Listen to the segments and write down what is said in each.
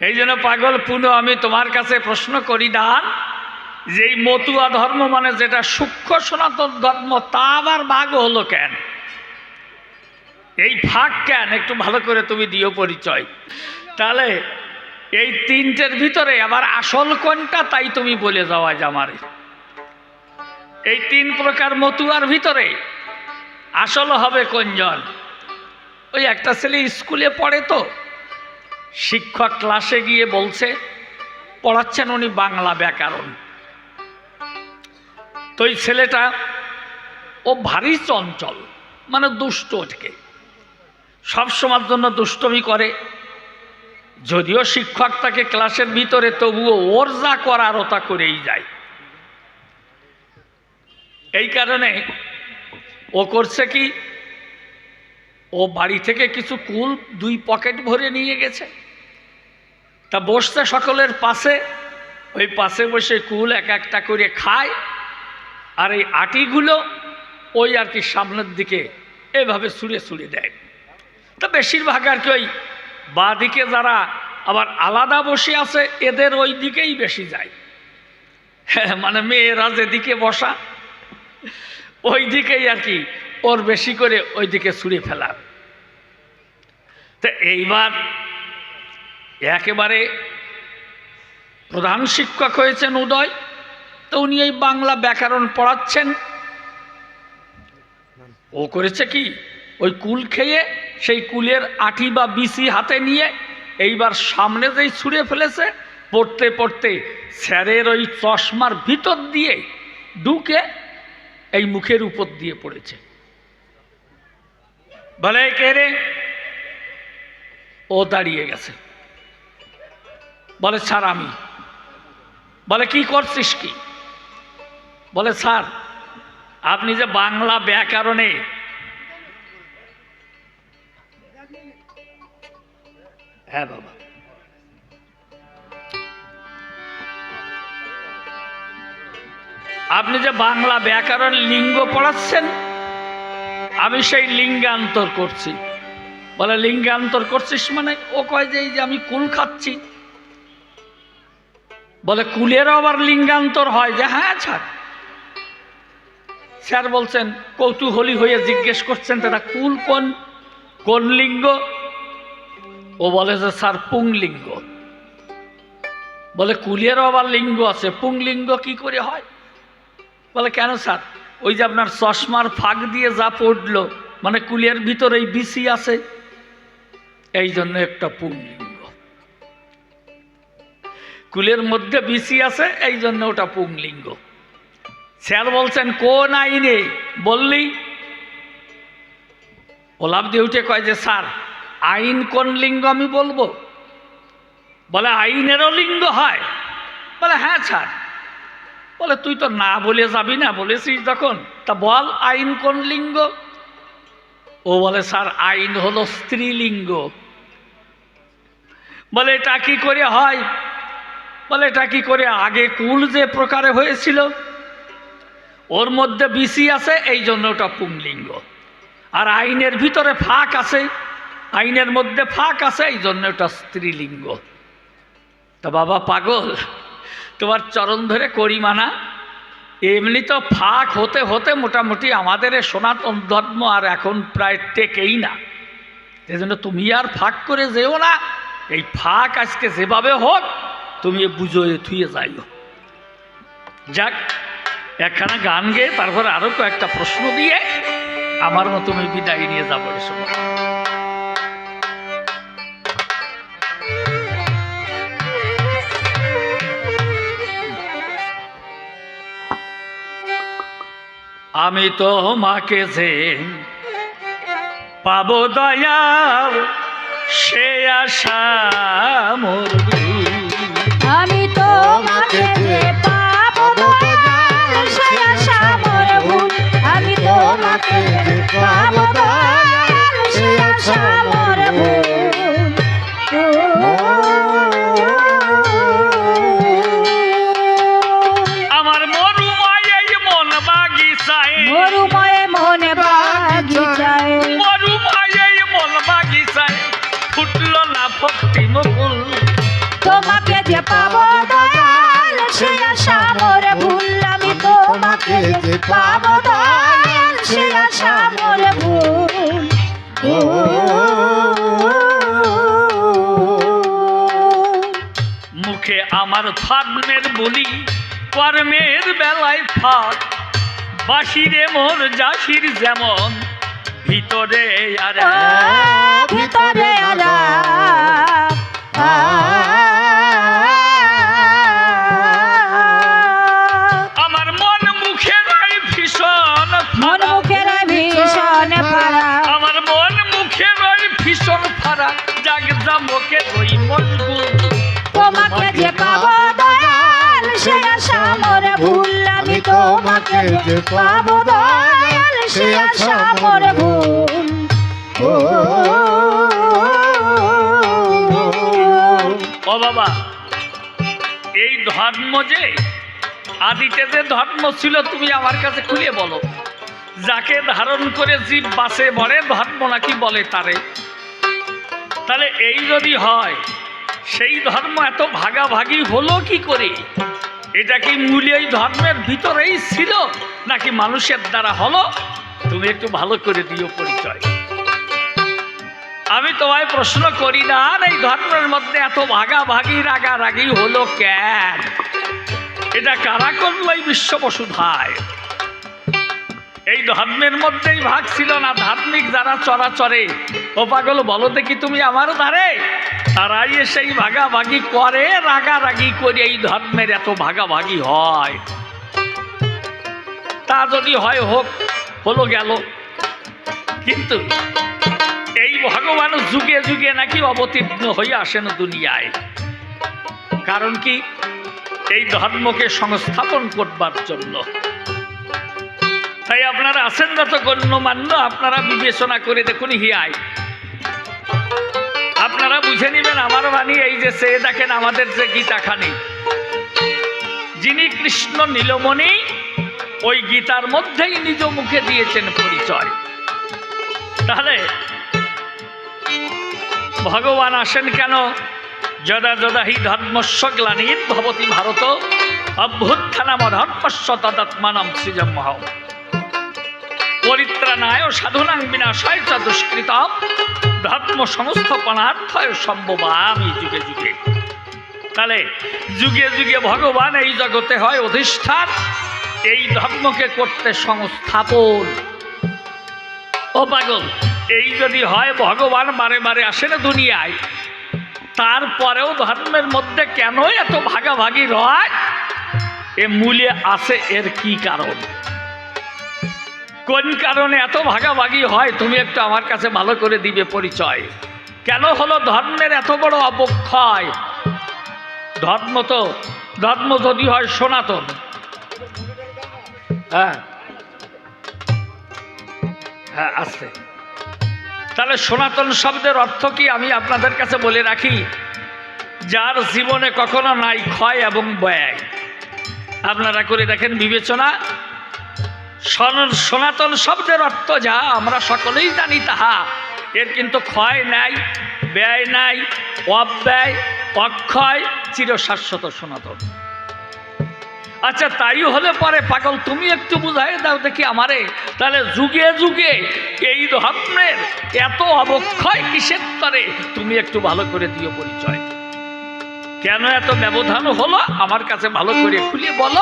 এই জন্য পাগল পুনঃ, আমি তোমার কাছে প্রশ্ন করি না। যে এই মতুয়া ধর্ম মানে যেটা সূক্ষ্ম সনাতন ধর্ম, তা আবার ভাগ হলো কেন? এই ফাঁক কেন? একটু ভালো করে তুমি দিও পরিচয়। তাহলে এই তিনটের ভিতরে আবার আসল কোনটা তাই তুমি বলে যাওয়া জামারে এই তিন প্রকার মতুয়ার ভিতরে আসল হবে কোনজন? ওই একটা ছেলে স্কুলে পড়ে তো শিক্ষক ক্লাসে গিয়ে বলছে, পড়াচ্ছেন উনি বাংলা ব্যাকরণ। তো ওই ছেলেটা, ও ভারী চঞ্চল মানে দুষ্ট ওঠকে সবসময়ের জন্য দুষ্টমি করে। যদিও শিক্ষক তাকে ক্লাসের ভিতরে, তবুও ওর যা করার ও তা করেই যায়। এই কারণে ও করছে কি, ও বাড়ি থেকে কিছু কুল দুই পকেট ভরে নিয়ে গেছে। তা বসতে সকলের পাশে। ওই পাশে বসে কুল এক একটা করে খায়। আর এই আটিগুলো ওই আর কি সামনের দিকে এভাবে ছুঁড়ে ছুঁড়ে দেয়। তা বেশিরভাগ আর কি ওই বাঁ দিকে যারা আবার আলাদা বসে আছে, এদের ওই দিকেই বেশি যায়। হ্যাঁ মানে মেয়েরা যেদিকে বসা, ওই দিকেই আর কি ওর বেশি করে ওই দিকে ছুঁড়ে ফেলার তো এইবার একেবারে প্রধান শিক্ষক হয়েছেন উদয়, তো উনি এই বাংলা ব্যাকরণ পড়াচ্ছেন। ও করেছে কি? ওই কুল খেয়ে সেই কুলের আঠি বা বিসি হাতে নিয়ে এইবার সামনে যেই ছুঁড়ে ফেলেছে, পড়তে পড়তে স্যারের ওই চশমার ভিতর দিয়ে ঢুকে এই মুখের উপর দিয়ে পড়েছে। বলে, কে রে? ও দাঁড়িয়ে গেছে। বলে, স্যার, আমি। বলে, কি করছিস কি? বলে, স্যার, আপনি যে বাংলা ব্যাকরণে হ্যাঁ বাবা। আপনি যে বাংলা ব্যাকরণ লিঙ্গ পড়াচ্ছেন, আমি সেই লিঙ্গান্তর করছি। বলে, লিঙ্গান্তর করছিস মানে? ও কয় যে, এই যে আমি কুল খাচ্ছি। বলে কুলেরও আবার লিঙ্গান্তর হয়? যে হ্যাঁ ছাড়। স্যার বলছেন, কৌতূহলী হয়ে জিজ্ঞেস করছেন তারা, কুল কোন? কোন লিঙ্গ? ও বলে যে, স্যার, পুংলিঙ্গ। বলে কুলেরও আবার লিঙ্গ আছে, পুংলিঙ্গ কি করে হয়? বলে, কেন স্যার? ওই যে আপনার চশমার ফাঁক দিয়ে যা পড়ল মানে কুলের ভিতরেই বিসি আছে, এই জন্য একটা পুংলিঙ্গ। কুলের মধ্যে বিসি আছে এই জন্য ওটা পুংলিঙ্গ। স্যার বলছেন, কোন আইনে? বললি? ওলাভ দিয়ে উঠে কয় যে, স্যার, আইন কোন লিঙ্গ আমি বলব? বলে, আইনেরও লিঙ্গ হয়। বলে হ্যাঁ স্যার। বলে, তুই তো না বলে যাবি না, বলেছিস যখন। তা বল, আইন কোন লিঙ্গ? ও বলে, স্যার, আইন হলো স্ত্রীলিঙ্গ। বলে, এটা কি করে হয়? বলে এটা কি করে আগে কুল যে প্রকারে হয়েছিল, ওর মধ্যে বিসি আছে, এই জন্য ওটা পুংলিঙ্গ। আর আইনের ভিতরে ফাঁক আছে, আইনের মধ্যে ফাঁক আছে, এই জন্য ওটা স্ত্রীলিঙ্গ। তা বাবা পাগল, তোমার চরণ ধরে করি মানা, এমনি তো ফাঁক হতে হতে মোটামুটি আমাদের এ সনাতন ধর্ম আর এখন প্রায় টেকেই না। এই জন্য তুমি আর ফাঁক করে যেও না, এই ফাঁক আজকে যেভাবে হোক তুমি বুঝোয়ে থুয়ে যাইও। যাক, একখানা গান গেয়ে তারপরে আরও কয়েকটা প্রশ্ন দিয়ে আমার মতো আমি বিদায় নিয়ে যাব এ সময়। আমি তো মাকে যে পাবো দয়াল, সে আশা মোর না ভক্তি মুকুল তোমাকে যে পাবো দয়াল সে আশা মোর ভুল আমি তোমাকে যে পাবো দয়াল সে আশা মোর ভুল। মুখে আমার ফাগ্নের বলি কর্মের বেলায় ফাঁক। বাসিরে মোর জাসির যেমন ভিতরে আর ভিতরে যে পাবো দয়াল সে আশা মোর ভুল ও ও বাবা এই ধর্ম যে আদিতে যে ধর্ম ছিল তুমি আমার কাছে খুলে বলো যাকে ধারণ করে জীব বাসে বলে ধর্ম নাকি বলে তারে তাহলে এই যদি হয় সেই ধর্ম এত ভাগাভাগি হলো কি করে এটা কি মূলে এই ধর্মের ভিতরেই ছিল নাকি মানুষের দ্বারা হলো? তুমি একটু ভালো করে দিও পরিচয়। আমি তোমায় প্রশ্ন করি না, আর এই ধর্মের মধ্যে এত ভাগাভাগি, রাগারাগি হলো কেন? এটা কারা করল এই বিশ্ব বসুধায় এই ধর্মের মধ্যেই ভাগ ছিল না? ধার্মিক যারা চরাচরে, ও পাগল বলো দেখি তুমি আমার ধারে? তারাই সেই ভাগাভাগি করে, রাগারাগি করে এই ধর্মের এত ভাগাভাগি হয়। তা যদি হয় হোক, হলো গেল। কিন্তু এই ভগবান যুগে যুগে নাকি অবতীর্ণ হয়ে আসেন দুনিয়ায়। কারণ কি? এই ধর্মকে সংস্থাপন করবার জন্য। তাই আপনারা আছেন যত গণ্যমান্য আপনারা বিবেচনা করে দেখুন হিয়ায়। আপনারা বুঝে নেবেন, আমার বাণী এই যে সে দেখেন, আমাদের যে গীতাখানি যিনি কৃষ্ণ নীলমণি, ওই গীতার মধ্যেই নিজ মুখে দিয়েছেন পরিচয়। তাহলে, ভগবান আসেন কেন? যদা যদা হি ধর্মস্ব গ্লানির ভবতি ভারত অভ্যুত্থানাম ধর্মস্ব তদাত্মানম সৃজমহ পরিত্রাণায় সাধুনাং বিনাশায় চ দুষ্কৃত ধর্ম সংস্থাপনার্থয় সম্ভবামি যুগে যুগে। তাহলে যুগে যুগে ভগবান এই জগতে হয় অধিষ্ঠান, এই ধর্মকে করতে সংস্থাপন। ও পাগল, এই যদি হয় ভগবান বারে বারে না দুনিয়ায়, তারপরেও ধর্মের মধ্যে কেন এত ভাগাভাগি রয়? এ মূলে আছে এর কি কারণ? কোন কারণে এত ভাগাভাগি হয়, তুমি একটু আমার কাছে ভালো করে দিবে পরিচয়। কেন হলো ধর্মের এত বড় অবক্ষয়? ধর্ম তো, ধর্ম যদি হয় সনাতন। হ্যাঁ। হ্যাঁ আসছে তাহলে সনাতন শব্দের অর্থ কি আমি আপনাদের কাছে বলে রাখি? যার জীবনে কখনো নাই ক্ষয় এবং ব্যয়। আপনারা করে দেখেন বিবেচনা। সনাতন শব্দের অর্থ যা আমরা সকলেই জানি তাহা। এর কিন্তু ক্ষয় নাই, ব্যয় নাই, অব্যয়, অক্ষয়, চিরশাশ্বত সনাতন। আচ্ছা তাই হলে পরে, পাগল, তুমি একটু বুঝাই দাও দেখি আমারে। তাহলে যুগে যুগে এই ধর্মের এত অবক্ষয় কিসের তরে? তুমি একটু ভালো করে দিও পরিচয়। কেন এত ব্যবধান হলো? আমার কাছে ভালো করে খুলে বলো।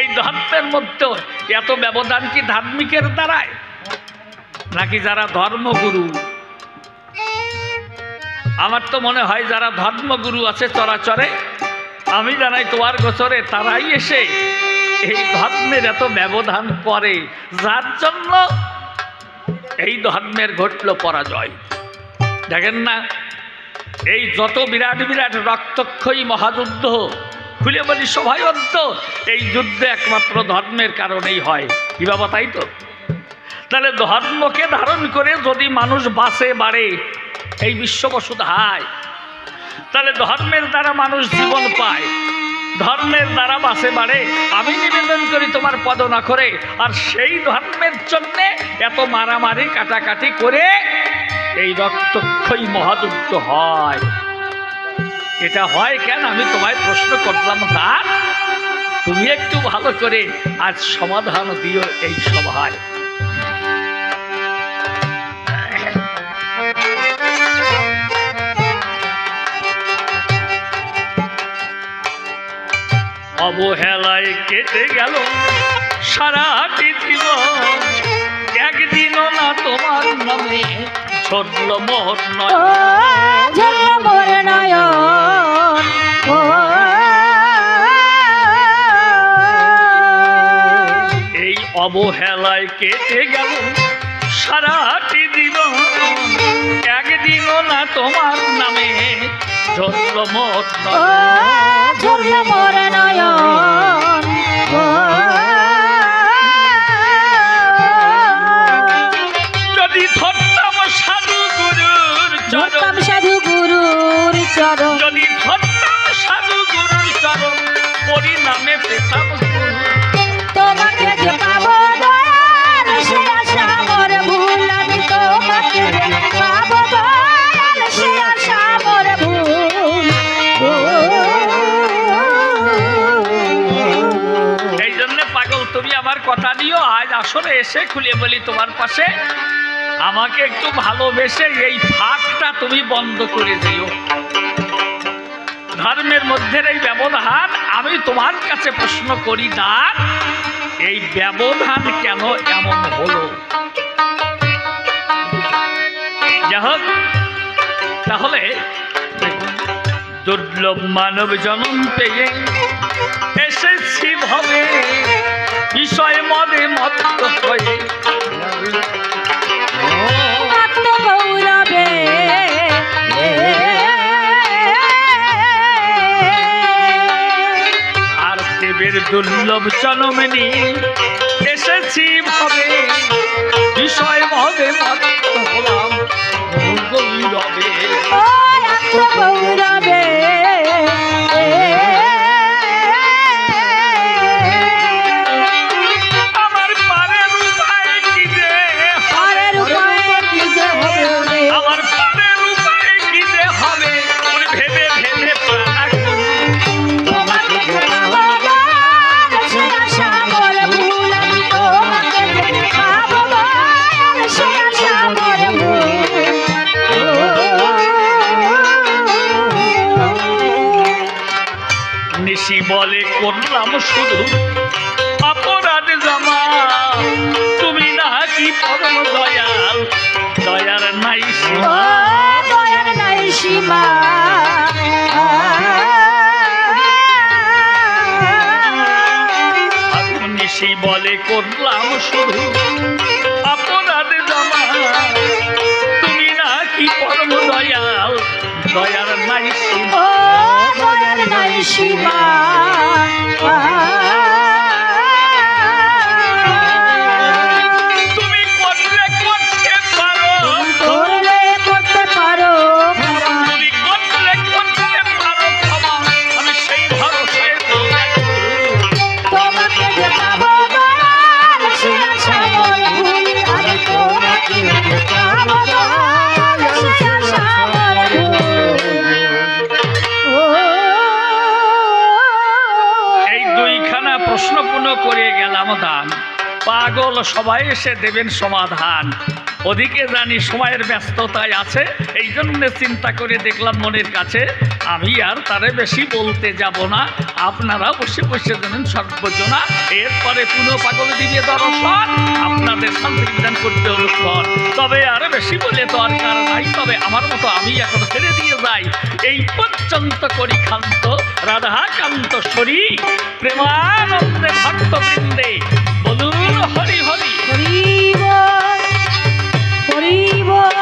এই ধর্মের মধ্যে এত ব্যবধান কি ধার্মিকের দ্বারায়? নাকি যারা ধর্মগুরু? আমার তো মনে হয় যারা ধর্মগুরু আছে চরাচরে, আমি জানাই তোমার গোচরে তারাই এসে এই ধর্মের এত ব্যবধান করে। যার জন্য এই ধর্মের ঘটল পরাজয়। দেখেন না, এই যত বিরাট বিরাট রক্তক্ষয়ী মহাযুদ্ধ খুলে বলি সভায়দ্ধ এই যুদ্ধে একমাত্র ধর্মের কারণেই হয়। কি বাবা, তাই তো? তাহলে ধর্মকে ধারণ করে যদি মানুষ বাসে বাড়ে, এই বিশ্ববসুধায় তাহলে ধর্মের দ্বারা মানুষ জীবন পায়। ধর্মের দ্বারা বাসে বাড়ে। আমি নিবেদন করি তোমার পদ না করে আর সেই ধর্মের জন্যে এত মারামারি, কাটাকাটি করে এই রক্তক্ষয়ী মহাযুদ্ধ হয়। এটা হয় কেন? আমি তোমায় প্রশ্ন করলাম না তুমি একটু ভালো করে আজ সমাধান দিও এই সভায়। অবহেলায় কেটে গেল সারাটি জীবন একদিনও না তোমার নামে ছড়ল মোহর নয়। ঝরল মোর নয়ন অবহেলায় কেটে গেল সারাটি জীবন। একদিনও না তোমার নামে নয়ন। যদি ধরতাম সাধু গুরুর চরণ। সাধু গুরুর চরণ। যদি ধরতাম সাধু গুরুর চরণ পরিণামে পেতাম। তোমাকে আমার কথা দিও আজ আসলে এসে খুলে বলি তোমার পাশে। আমাকে একটু ভালোবেসে এই ফাঁকটা তুমি বন্ধ করে দিও। ধর্মের মধ্যে এই ব্যবধান, আমি তোমার কাছে প্রশ্ন করি না এই ব্যবধান কেন এমন হলো? যাই তাহলে দুর্লভ মানব জনম পেয়ে এসেছি ভবে বিষয় মনে হয়ে। আর দেবের দুর্লভ জনমে নিয়ে এসেছি ভবে বিষয় মনে মত্ত হলাম। গৌরবে বলে করলাম শুধু অপরাধ জমা তুমি না কি পরম দয়াল দয়ার নাই সীমা। দয়ার নাই সীমা বলে করলাম শুধু অপরাধ জমা তুমি না কি পরম দয়াল দয়ার নাই সীমা। ও দয়ার নাই পাগল সবাই এসে দেবেন সমাধান। ওদিকে জানি সময়ের ব্যস্ততায় আছে এই জন্য চিন্তা করে দেখলাম মনের কাছে, আমি আর তারে বেশি বলতে যাব না। আপনারা বসে বসে জানেন সর্বজনা। এরপরে পুনঃ পাগল দিবে দর্শন, আপনাদের শান্তি বিধান করতে অনুসরণ। তবে আর বেশি বলে দরকার নাই, তবে আমার মতো আমি এখন ছেড়ে দিয়ে যাই। এই পর্যন্ত করি ক্ষান্ত রাধাকান্ত শরী প্রেমানন্দে ভক্তবৃন্দে। হরি বল